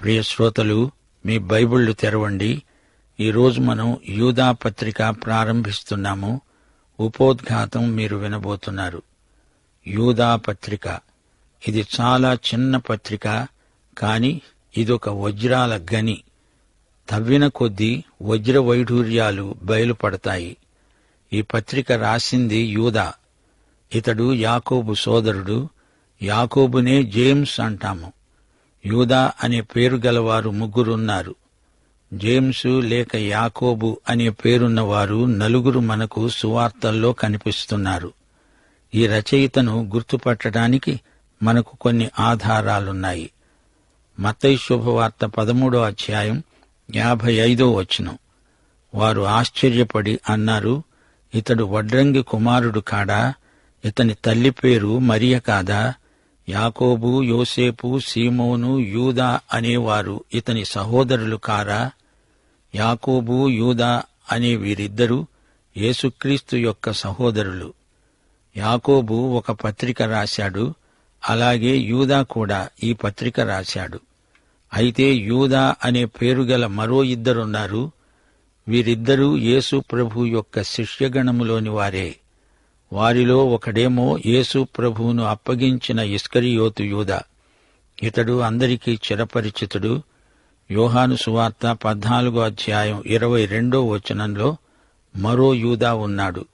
ప్రియ శ్రోతలు మీ బైబిళ్ళు తెరవండి. ఈరోజు మనం యూదా పత్రిక ప్రారంభిస్తున్నాము. ఉపోద్ఘాతం మీరు వినబోతున్నారు. యూదా పత్రిక. ఇది చాలా చిన్న పత్రిక కాని ఇదొక వజ్రాల గని. తవ్విన కొద్దీ వజ్ర వైఢూర్యాలు బయలుపడతాయి. ఈ పత్రిక రాసింది యూదా. ఇతడు యాకోబు సోదరుడు యాకోబునే జేమ్స్ అంటాము. యూదా అనే పేరు గలవారు ముగ్గురున్నారు. జేమ్సు లేక యాకోబు అనే పేరున్నవారు నలుగురు మనకు సువార్తల్లో కనిపిస్తున్నారు. ఈ రచయితను గుర్తుపట్టడానికి మనకు కొన్ని ఆధారాలున్నాయి. మతై శుభవార్త పదమూడో అధ్యాయం యాభై ఐదో వచనం. వారు ఆశ్చర్యపడి అన్నారు ఇతడు వడ్రంగి కుమారుడు కాడా? ఇతని తల్లి పేరు మరియ కాదా? యాకోబు యోసేపు సీమోను యూదా అనేవారు ఇతని సహోదరులు కారా? యాకోబు యూదా అనే వీరిద్దరూ యేసుక్రీస్తు యొక్క సహోదరులు. యాకోబు ఒక పత్రిక రాశాడు అలాగే యూదా కూడా ఈ పత్రిక రాశాడు. అయితే యూదా అనే పేరు గల మరో ఇద్దరున్నారు వీరిద్దరూ యేసు ప్రభు యొక్క శిష్యగణములోని వారే. వారిలో ఒకడేమో యేసు ప్రభువును అప్పగించిన ఇస్కరియోతు యూదా. ఇతడు అందరికీ చిరపరిచితుడు. యోహాను సువార్త పద్నాలుగో అధ్యాయం ఇరవై రెండో వచనంలో మరో యూదా ఉన్నాడు.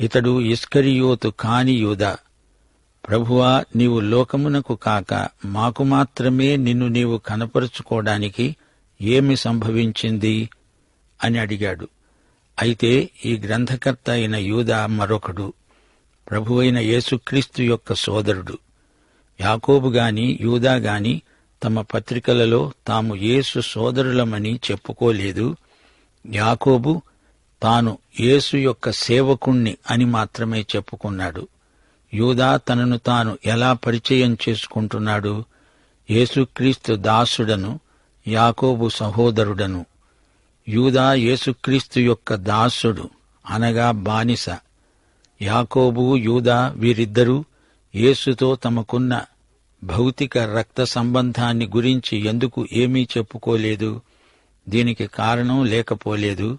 ఇతడు ఇస్కరియోతు కాని యూదా. ప్రభువా నీవు లోకమునకు కాక మాకు మాత్రమే నిన్ను నీవు కనపరుచుకోవడానికి ఏమి సంభవించింది? అని అడిగాడు. అయితే ఈ గ్రంథకర్త అయిన యూదా మరొకడు. ప్రభువైన యేసుక్రీస్తు యొక్క సోదరుడు. యాకోబు గాని యూదా గాని తమ పత్రికలలో తాము యేసు సోదరులమని చెప్పుకోలేదు. యాకోబు తాను యేసు యొక్క సేవకుణ్ణి అని మాత్రమే చెప్పుకున్నాడు. యూదా తనను తాను ఎలా పరిచయం చేసుకుంటున్నాడు? యేసుక్రీస్తు దాసుడను యాకోబు సహోదరుడను. యూదా యేసుక్రీస్తు యొక్క దాసుడు అనగా బానిస. యాకోబు యూదా వీరిద్దరూ యేసుతో తమకున్న భౌతిక రక్త సంబంధాన్ని గురించి ఎందుకు ఏమీ చెప్పుకోలేదు? దీనికి కారణం లేకపోలేదు.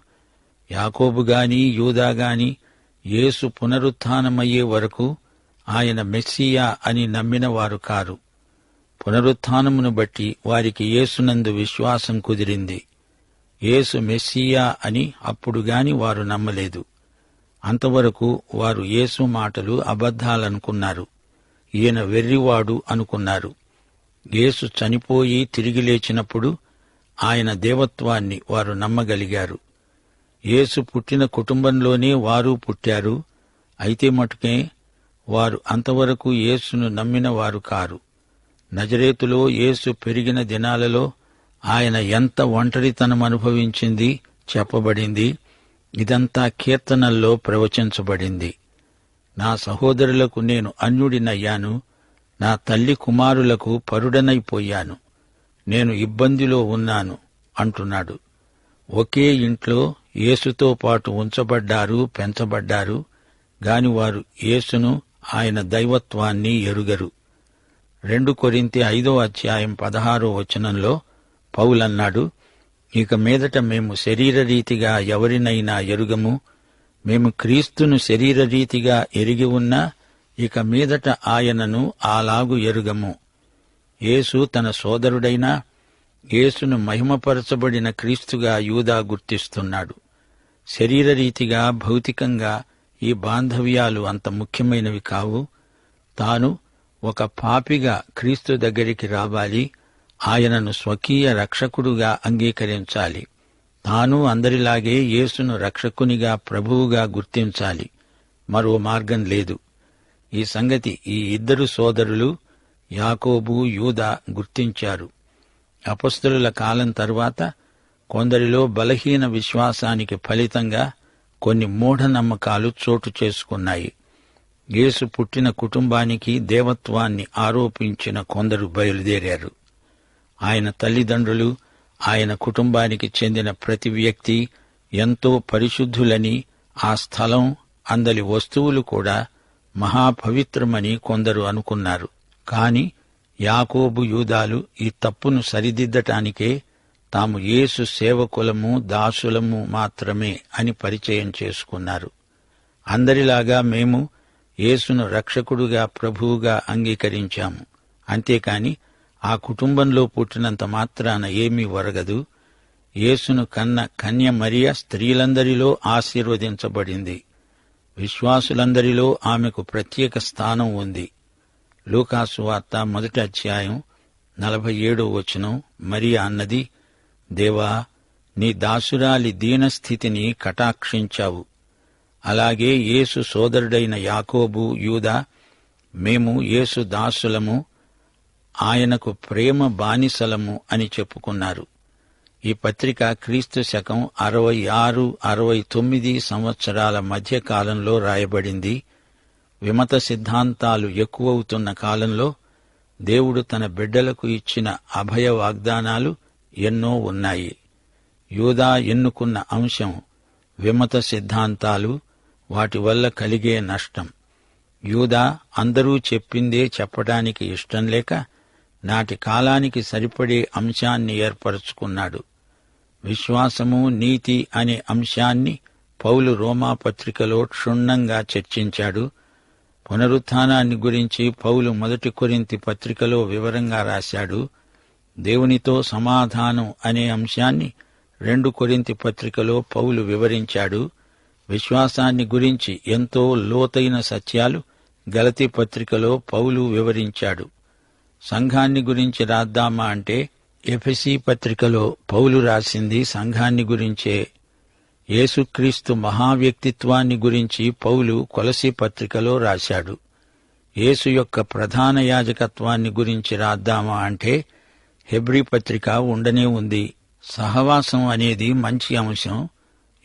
యాకోబు గాని యూదా గాని యేసు పునరుత్నమయ్యే వరకు ఆయన మెస్సియా అని నమ్మిన వారు కారు. పునరుత్నమును బట్టి వారికి యేసునందు విశ్వాసం కుదిరింది. యేసు మెస్సియా అని అప్పుడుగాని వారు నమ్మలేదు. అంతవరకు వారు యేసు మాటలు అబద్ధాలనుకున్నారు. ఈయన వెర్రివాడు అనుకున్నారు. యేసు చనిపోయి తిరిగి లేచినప్పుడు ఆయన దేవత్వాన్ని వారు నమ్మగలిగారు. యేసు పుట్టిన కుటుంబంలోనే వారు పుట్టారు. అయితే మటుకే వారు అంతవరకు యేసును నమ్మిన వారు కారు. నజరేతులో యేసు పెరిగిన దినాలలో ఆయన ఎంత ఒంటరితనం అనుభవించింది చెప్పబడింది. ఇదంతా కీర్తనల్లో ప్రవచించబడింది. నా సహోదరులకు నేను అన్యుడినయ్యాను నా తల్లి కుమారులకు పరుడనైపోయాను నేను ఇబ్బందిలో ఉన్నాను అంటున్నాడు. ఒకే ఇంట్లో యేసుతో పాటు ఉంచబడ్డారు పెంచబడ్డారు గాని వారు యేసును ఆయన దైవత్వాన్ని ఎరుగరు. రెండు కొరింతి ఐదో అధ్యాయం పదహారో వచనంలో పౌలన్నాడు ఇక మీదట మేము శరీరరీతిగా ఎవరినైనా ఎరుగము మేము క్రీస్తును శరీరరీతిగా ఎరిగి ఉన్నా ఇక మీదట ఆయనను అలాగు ఎరుగము. యేసు తన సోదరుడైనా యేసును మహిమపరచబడిన క్రీస్తుగా యూదా గుర్తిస్తున్నాడు. శరీరరీతిగా భౌతికంగా ఈ బాంధవ్యాలు అంత ముఖ్యమైనవి కావు. తాను ఒక పాపిగా క్రీస్తు దగ్గరికి రావాలి. ఆయనను స్వకీయ రక్షకుడుగా అంగీకరించాలి. తాను అందరిలాగే యేసును రక్షకునిగా ప్రభువుగా గుర్తించాలి. మరో మార్గం లేదు. ఈ సంగతి ఈ ఇద్దరు సోదరులు యాకోబు యూదా గుర్తించారు. అపస్తుల కాలం తరువాత కొందరిలో బలహీన విశ్వాసానికి ఫలితంగా కొన్ని మూఢనమ్మకాలు చోటు చేసుకున్నాయి. యేసు పుట్టిన కుటుంబానికి దేవత్వాన్ని ఆరోపించిన కొందరు బయలుదేరారు. ఆయన తల్లిదండ్రులు ఆయన కుటుంబానికి చెందిన ప్రతి వ్యక్తి ఎంతో పరిశుద్ధులని ఆ స్థలం అందలి వస్తువులు కూడా మహాపవిత్రమని కొందరు అనుకున్నారు. కాని యాకోబు యూదాలు ఈ తప్పును సరిదిద్దటానికే తాము యేసు సేవకులము దాసులము మాత్రమే అని పరిచయం చేసుకున్నారు. అందరిలాగా మేము యేసును రక్షకుడుగా ప్రభువుగా అంగీకరించాము. అంతేకాని ఆ కుటుంబంలో పుట్టినంత మాత్రాన ఏమీ వరగదు యేసును కన్న కన్య మరియ స్త్రీలందరిలో ఆశీర్వదించబడింది. విశ్వాసులందరిలో ఆమెకు ప్రత్యేక స్థానం ఉంది. లూకాసు వార్త మొదటి అధ్యాయం నలభై ఏడో వచనం. మరియ అన్నది దేవా నీ దాసురాలి దీనస్థితిని కటాక్షించావు. అలాగే యేసు సోదరుడైన యాకోబు యూదా మేము యేసు దాసులము ఆయనకు ప్రేమ బానిసలము అని చెప్పుకున్నారు. ఈ పత్రిక క్రీస్తు శకం అరవై ఆరు అరవై తొమ్మిది సంవత్సరాల మధ్య కాలంలో రాయబడింది. విమత సిద్ధాంతాలు ఎక్కువవుతున్న కాలంలో దేవుడు తన బిడ్డలకు ఇచ్చిన అభయ వాగ్దానాలు ఎన్నో ఉన్నాయి. యూదా ఎన్నుకున్న అంశం విమత సిద్ధాంతాలు వాటి వల్ల కలిగే నష్టం. యూదా అందరూ చెప్పిందే చెప్పడానికి ఇష్టం లేక నాటి కాలానికి సరిపడే అంశాన్ని ఏర్పరచుకున్నాడు. విశ్వాసము నీతి అనే అంశాన్ని పౌలు రోమా పత్రికలో క్షుణ్ణంగా చర్చించాడు. పునరుత్నాన్ని గురించి పౌలు మొదటి కొరింతి పత్రికలో వివరంగా రాశాడు. దేవునితో సమాధానం అనే అంశాన్ని రెండు కొరింతి పత్రికలో పౌలు వివరించాడు. విశ్వాసాన్ని గురించి ఎంతో లోతైన సత్యాలు గలతి పత్రికలో పౌలు వివరించాడు. సంఘాన్ని గురించి రాద్దామా అంటే ఎఫ్ఎసి పత్రికలో పౌలు రాసింది సంఘాన్ని గురించే. యేసుక్రీస్తు మహావ్యక్తిత్వాన్ని గురించి పౌలు కొలసి పత్రికలో రాశాడు. యేసు యొక్క ప్రధాన యాజకత్వాన్ని గురించి రాద్దామా అంటే హెబ్రి పత్రిక ఉండనే ఉంది. సహవాసం అనేది మంచి అంశం.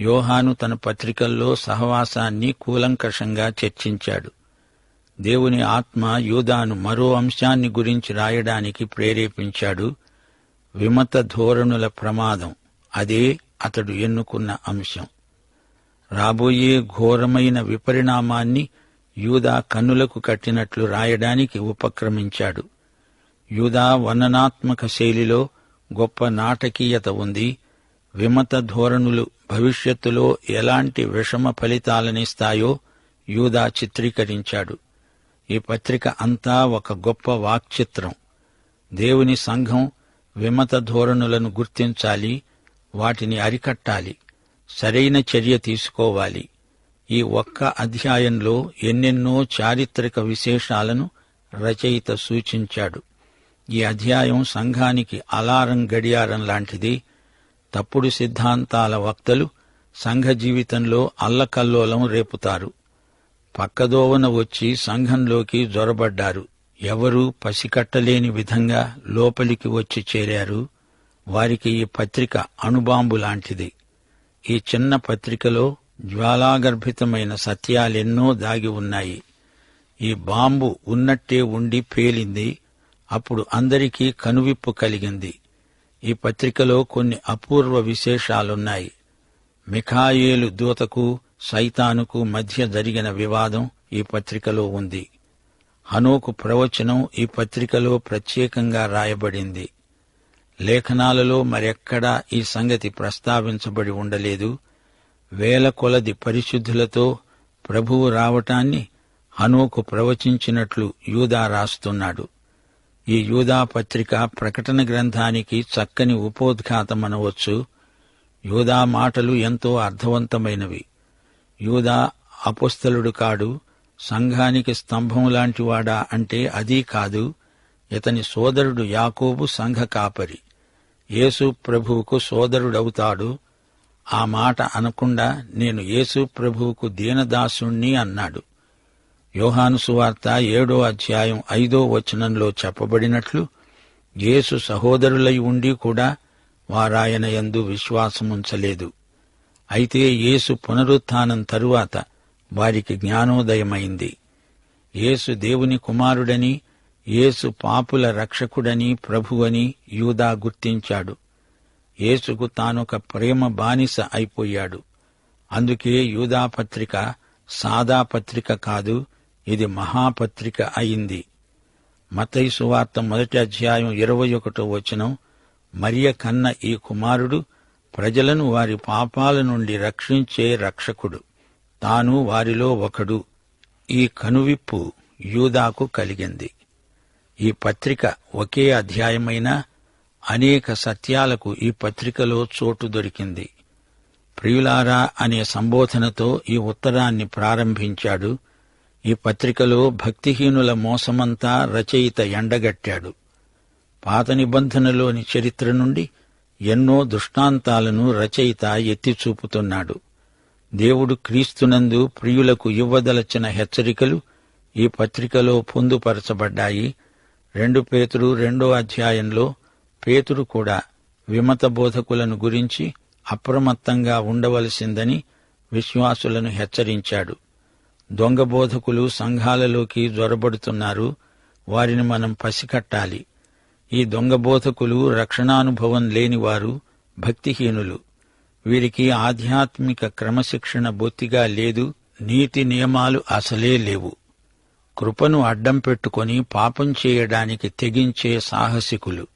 యోహాను తన పత్రికల్లో సహవాసాన్ని కూలంకషంగా చర్చించాడు. దేవుని ఆత్మ యూదాను మరో అంశాన్ని గురించి రాయడానికి ప్రేరేపించాడు. విమత ధోరణుల ప్రమాదం. అదే అతడు ఎన్నుకున్న అంశం. రాబోయే ఘోరమైన విపరిణామాన్ని యూదా కన్నులకు కట్టినట్లు రాయడానికి ఉపక్రమించాడు. యూదా వర్ణనాత్మక శైలిలో గొప్ప నాటకీయత ఉంది. విమత ధోరణులు భవిష్యత్తులో ఎలాంటి విషమ ఫలితాలనిస్తాయో యూదా చిత్రీకరించాడు. ఈ పత్రిక అంతా ఒక గొప్ప వాక్చిత్రం. దేవుని సంఘం విమత ధోరణులను గుర్తించాలి వాటిని అరికట్టాలి సరైన చర్య తీసుకోవాలి. ఈ ఒక్క అధ్యాయంలో ఎన్నెన్నో చారిత్రక విశేషాలను రచయిత సూచించాడు. ఈ అధ్యాయం సంఘానికి అలారం గడియారం లాంటిది. తప్పుడు సిద్ధాంతాల వక్తలు సంఘ జీవితంలో అల్లకల్లోలం రేపుతారు. పక్కదోవన వచ్చి సంఘంలోకి జొరబడ్డారు. ఎవరూ పసికట్టలేని విధంగా లోపలికి వచ్చి చేరారు. వారికి ఈ పత్రిక అణుబాంబు లాంటిది. ఈ చిన్న పత్రికలో జ్వాలాగర్భితమైన సత్యాలెన్నో దాగి ఉన్నాయి. ఈ బాంబు ఉన్నట్టే ఉండి పేలింది. అప్పుడు అందరికీ కనువిప్పు కలిగింది. ఈ పత్రికలో కొన్ని అపూర్వ విశేషాలున్నాయి. మిఖాయేలు దూతకు సైతానుకు మధ్య జరిగిన వివాదం ఈ పత్రికలో ఉంది. హనోకు ప్రవచనం ఈ పత్రికలో ప్రత్యేకంగా రాయబడింది. లేఖనాలలో మరెక్కడా ఈ సంగతి ప్రస్తావించబడి ఉండలేదు. వేల కొలది పరిశుద్ధులతో ప్రభువు రావటాన్ని హనోకు ప్రవచించినట్లు యూదా రాస్తున్నాడు. ఈ యూదా పత్రిక ప్రకటన గ్రంథానికి చక్కని ఉపోద్ఘాతమనవచ్చు. యూదా మాటలు ఎంతో అర్థవంతమైనవి. యూదా అపుస్తలుడు కాడు సంఘానికి స్తంభం లాంటివాడా అంటే అదీ కాదు ఇతని సోదరుడు యాకోబు సంఘ కాపరి. యేసు ప్రభువుకు సోదరుడవుతాడు. ఆ మాట అనకుండా నేను యేసు ప్రభువుకు దీనదాసుణ్ణి అన్నాడు. యోహాను సువార్త ఏడో అధ్యాయం ఐదో వచనంలో చెప్పబడినట్లు యేసు సహోదరులై ఉండి కూడా వారాయన యందు విశ్వాసముంచలేదు. అయితే యేసు పునరుత్థానం తరువాత వారికి జ్ఞానోదయమైంది. యేసు దేవుని కుమారుడని యేసు పాపుల రక్షకుడని ప్రభువని యూదా గుర్తించాడు. యేసుకు తానొక ప్రేమ బానిస అయిపోయాడు. అందుకే యూదా పత్రిక సాదా పత్రిక కాదు ఇది మహాపత్రిక అయింది. మతైసు సువార్త మొదటి అధ్యాయం ఇరవై ఒకటో వచనం మరియ కన్న ఈ కుమారుడు ప్రజలను వారి పాపాల నుండి రక్షించే రక్షకుడు. తాను వారిలో ఒకడు. ఈ కనువిప్పు యూదాకు కలిగింది. ఈ పత్రిక ఒకే అధ్యాయమైన అనేక సత్యాలకు ఈ పత్రికలో చోటు దొరికింది. ప్రియులారా అనే సంబోధనతో ఈ ఉత్తరాన్ని ప్రారంభించాడు. ఈ పత్రికలో భక్తిహీనుల మోసమంతా రచయిత ఎండగట్టాడు. పాత నిబంధనలోని చరిత్ర నుండి ఎన్నో దృష్టాంతాలను రచయిత ఎత్తి చూపుతున్నాడు దేవుడు క్రీస్తునందు ప్రియులకు ఇవ్వదలచిన హెచ్చరికలు ఈ పత్రికలో పొందుపరచబడ్డాయి. రెండు పేతురు రెండో అధ్యాయంలో పేతురు కూడా విమత బోధకులను గురించి అప్రమత్తంగా ఉండవలసిందని విశ్వాసులను హెచ్చరించాడు. దొంగ బోధకులు సంఘాలలోకి జొరబడుతున్నారు. వారిని మనం పసికట్టాలి. ఈ దొంగ బోధకులు రక్షణానుభవం లేనివారు భక్తిహీనులు. వీరికి ఆధ్యాత్మిక క్రమశిక్షణ బొత్తిగా లేదు నీతి నియమాలు అసలే లేవు. కృపను అడ్డం పెట్టుకొని పాపం చేయడానికి తెగించే సాహసికులు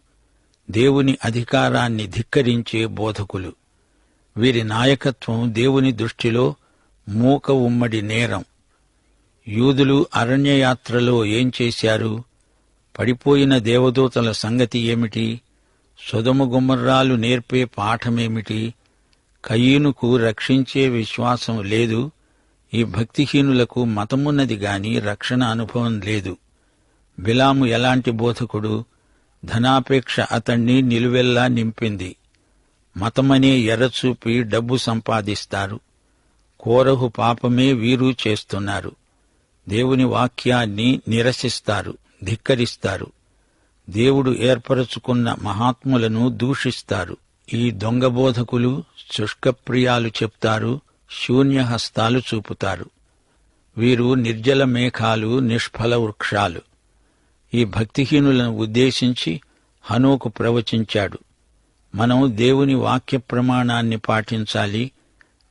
దేవుని అధికారాన్ని ధిక్కరించే బోధకులు. వీరి నాయకత్వం దేవుని దృష్టిలో మూక ఉమ్మడి నేరం. యూదులు అరణ్యయాత్రలో ఏం చేశారు? పడిపోయిన దేవదూతల సంగతి ఏమిటి? సుధము గుమ్మర్రాలు నేర్పే పాఠమేమిటి? కయ్యూనుకు రక్షించే విశ్వాసం లేదు. ఈ భక్తిహీనులకు మతమున్నది గాని రక్షణ అనుభవం లేదు. బిలాము ఎలాంటి బోధకుడు? ధనాపేక్ష అతణ్ణి నిలువెల్లా నింపింది. మతమనే ఎర్రచూపి డబ్బు సంపాదిస్తారు. కోరహు పాపమే వీరు చేస్తున్నారు. దేవుని వాక్యాన్ని నిరసిస్తారు. ధిక్కరిస్తారు. దేవుడు ఏర్పరచుకున్న మహాత్ములను దూషిస్తారు. ఈ దొంగబోధకులు శుష్కప్రియాలు చెప్తారు శూన్యహస్తాలు చూపుతారు. వీరు నిర్జల మేఘాలు నిష్ఫల వృక్షాలు. ఈ భక్తిహీనులను ఉద్దేశించి హనోకు ప్రవచించాడు. మనం దేవుని వాక్య ప్రమాణాన్ని పాటించాలి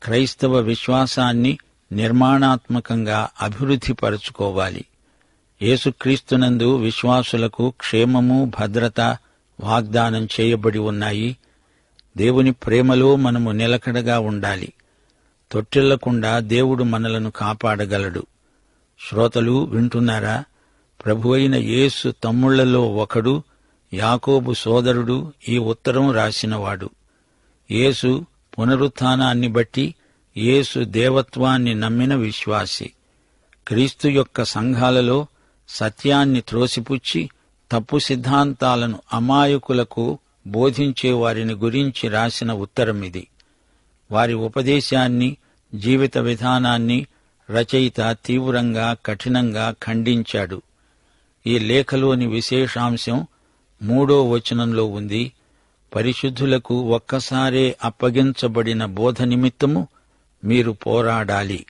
క్రైస్తవ విశ్వాసాన్ని నిర్మాణాత్మకంగా అభివృద్ధిపరచుకోవాలి. యేసుక్రీస్తునందు విశ్వాసులకు క్షేమము భద్రత వాగ్దానం చేయబడి ఉన్నాయి. దేవుని ప్రేమలో మనము నిలకడగా ఉండాలి. తొట్టిల్లకుండా దేవుడు మనలను కాపాడగలడు. శ్రోతలు వింటున్నారా? ప్రభువైన యేసు తమ్ముళ్ళలో ఒకడు యాకోబు సోదరుడు ఈ ఉత్తరం రాసినవాడు. యేసు పునరుత్నాన్ని బట్టి యేసు దేవత్వాన్ని నమ్మిన విశ్వాసి. క్రీస్తు యొక్క సంఘాలలో సత్యాన్ని త్రోసిపుచ్చి తప్పు సిద్ధాంతాలను అమాయకులకు బోధించే వారిని గురించి రాసిన ఉత్తరం ఇది వారి ఉపదేశాన్ని జీవిత విధానాన్ని రచయిత తీవ్రంగా కఠినంగా ఖండించాడు. ఈ లేఖలోని విశేషాంశం మూడో వచనంలో ఉంది. పరిశుద్ధులకు ఒక్కసారే అప్పగించబడిన బోధ నిమిత్తము మీరు పోరాడాలి.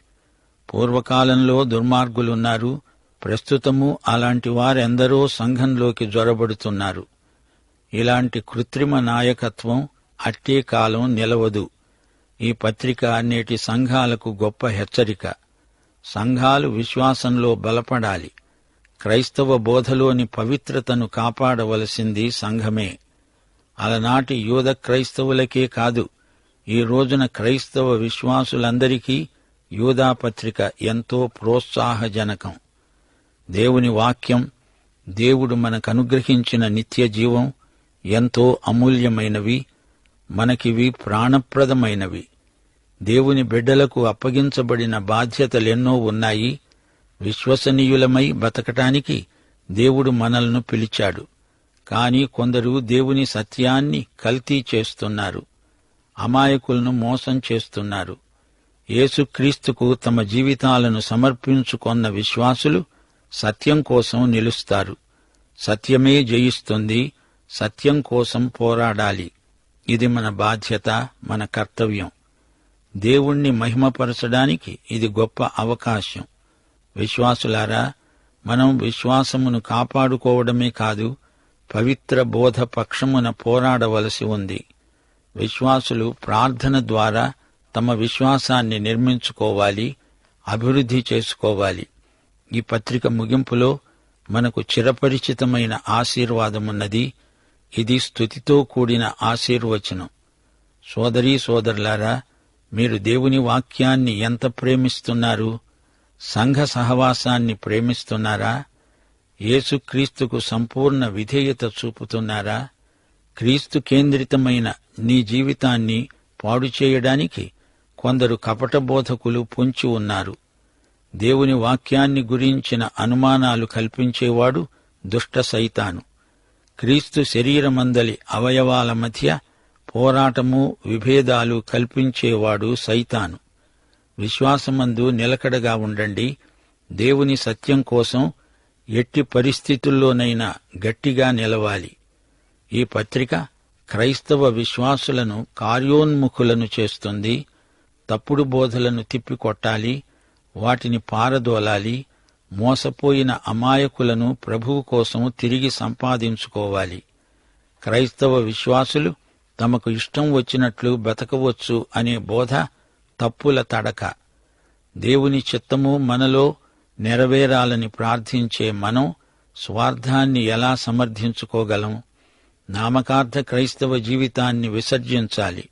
పూర్వకాలంలో దుర్మార్గులున్నారు. ప్రస్తుతము అలాంటి వారెందరో సంఘంలోకి జొరబడుతున్నారు. ఇలాంటి కృత్రిమ నాయకత్వం అట్టే కాలం నిలవదు. ఈ పత్రిక నేటి సంఘాలకు గొప్ప హెచ్చరిక. సంఘాలు విశ్వాసంలో బలపడాలి. క్రైస్తవ బోధలోని పవిత్రతను కాపాడవలసింది సంఘమే. అలనాటి యూద క్రైస్తవులకే కాదు ఈ రోజున క్రైస్తవ విశ్వాసులందరికీ యూదాపత్రిక ఎంతో ప్రోత్సాహజనకం. దేవుని వాక్యం దేవుడు మనకు అనుగ్రహించిన నిత్య జీవం ఎంతో అమూల్యమైనవి మనకివి ప్రాణప్రదమైనవి. దేవుని బిడ్డలకు అప్పగించబడిన బాధ్యతలెన్నో ఉన్నాయి. విశ్వసనీయులమై బతకటానికి దేవుడు మనల్ని పిలిచాడు. కాని కొందరు దేవుని సత్యాన్ని కల్తీ చేస్తున్నారు. అమాయకులను మోసం చేస్తున్నారు. యేసుక్రీస్తుకు తమ జీవితాలను సమర్పించుకొన్న విశ్వాసులు సత్యం కోసం నిలుస్తారు. సత్యమే జయిస్తుంది సత్యం కోసం పోరాడాలి. ఇది మన బాధ్యత మన కర్తవ్యం. దేవుణ్ణి మహిమపరచడానికి ఇది గొప్ప అవకాశం. విశ్వాసులారా మనం విశ్వాసమును కాపాడుకోవడమే కాదు పవిత్ర బోధ పక్షమున పోరాడవలసి ఉంది. విశ్వాసులు ప్రార్థన ద్వారా తమ విశ్వాసాన్ని నిర్మించుకోవాలి అభివృద్ధి చేసుకోవాలి. ఈ పత్రిక ముగింపులో మనకు చిరపరిచితమైన ఆశీర్వాదమున్నది. ఇది స్థుతితో కూడిన ఆశీర్వచనం. సోదరీ సోదరులారా మీరు దేవుని వాక్యాన్ని ఎంత ప్రేమిస్తున్నారు? సంఘ సహవాసాన్ని ప్రేమిస్తున్నారా? యేసుక్రీస్తుకు సంపూర్ణ విధేయత చూపుతున్నారా? క్రీస్తు కేంద్రితమైన నీ జీవితాన్ని పాడు చేయడానికి కొందరు కపట బోధకులు పొంచి ఉన్నారు. దేవుని వాక్యాన్ని గురించిన అనుమానాలు కల్పించేవాడు దుష్ట సైతాను. క్రీస్తు శరీరమందలి అవయవాల మధ్య పోరాటము విభేదాలు కల్పించేవాడు సైతాను. విశ్వాసమందు నిలకడగా ఉండండి. దేవుని సత్యం కోసం ఎట్టి పరిస్థితుల్లోనైనా గట్టిగా నిలవాలి. ఈ పత్రిక క్రైస్తవ విశ్వాసులను కార్యోన్ముఖులను చేస్తుంది తప్పుడు బోధలను తిప్పికొట్టాలి వాటిని పారదోలాలి మోసపోయిన అమాయకులను ప్రభువు కోసం తిరిగి సంపాదించుకోవాలి. క్రైస్తవ విశ్వాసులు తమకు ఇష్టం వచ్చినట్లు బతకవచ్చు అనే బోధ తప్పుల తడక. దేవుని చిత్తము మనలో నెరవేరాలని ప్రార్థించే మనం స్వార్థాన్ని ఎలా సమర్థించుకోగలం? నామకార్థ క్రైస్తవ జీవితాన్ని విసర్జించాలి.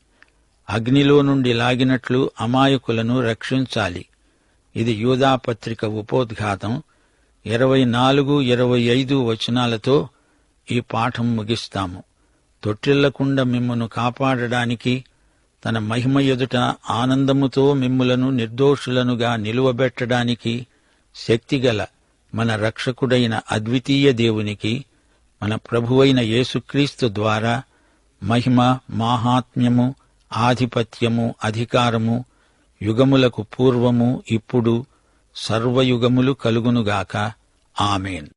అగ్నిలో నుండి లాగినట్లు అమాయకులను రక్షించాలి. ఇది యూదాపత్రిక ఉపోద్ఘాతం. ఇరవై నాలుగు ఇరవై ఐదు వచనాలతో ఈ పాఠం ముగిస్తాము. తొట్టిల్లకుండా మిమ్మను కాపాడడానికి తన మహిమ ఎదుట ఆనందముతో మిమ్ములను నిర్దోషులనుగా నిలువబెట్టడానికి శక్తిగల మన రక్షకుడైన అద్వితీయ దేవునికి మన ప్రభువైన యేసుక్రీస్తు ద్వారా మహిమ మాహాత్మ్యము ఆధిపత్యము అధికారము యుగములకు పూర్వము ఇప్పుడు సర్వయుగములు కలుగునుగాక. ఆమెన్.